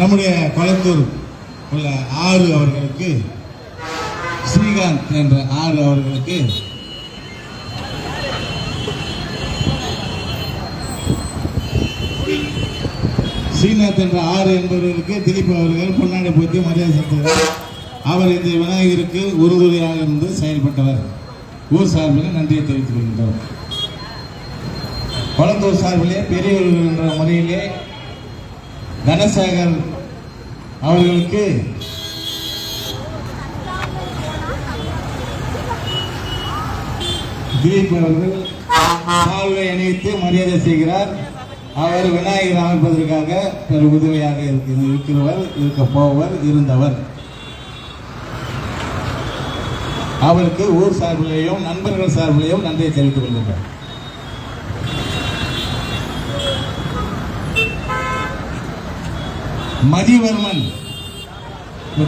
நம்முடைய கொளத்தூர் உள்ள ஆறு அவர்களுக்கு ஸ்ரீகாந்த் என்ற ஆறு அவர்களுக்கு ஸ்ரீநாத் என்ற ஆறு என்பவர்களுக்கு திலீப் அவர்கள் பொன்னாடி போத்தி மரியாதை செலுத்துகிறார் அவர் இந்த விநாயகருக்கு உறுதுணையாக இருந்து செயல்பட்டவர். ஊர் சார்பில் நன்றியை தெரிவித்துக் கொள்கின்றோம். கொளத்தூர் சார்பிலே பெரியவர்கள் என்ற முறையிலே தனசேகர் அவர்களுக்கு திலீப் அவர்கள் சால்வை அணிவித்து மரியாதை செய்கிறார். அவர் விநாயகர் அமைப்பதற்காக பெரு உதவியாக இருக்கிறவர் இருக்க போவர் இருந்தவர். அவருக்கு ஊர் சார்பிலேயும் நண்பர்கள் சார்பிலேயும் நன்றியை தெரிவித்துக் கொள்கின்றனர். மதிவர்மன்.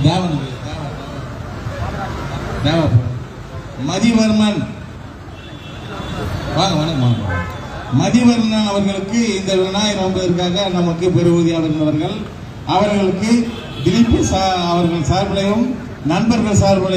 தேவன் தேவ மதிவர்மன். வாங்க வணக்கம் வாங்க மதிவர்மன் அவர்களுக்கு இந்த விநாயகர் நம்பதற்காக நமக்கு பெருவுதியாக அவர்கள் அவர்களுக்கு திலீப் சா அவர்கள் சார்பிலையும் நண்பர்கள் சார்பிலையும்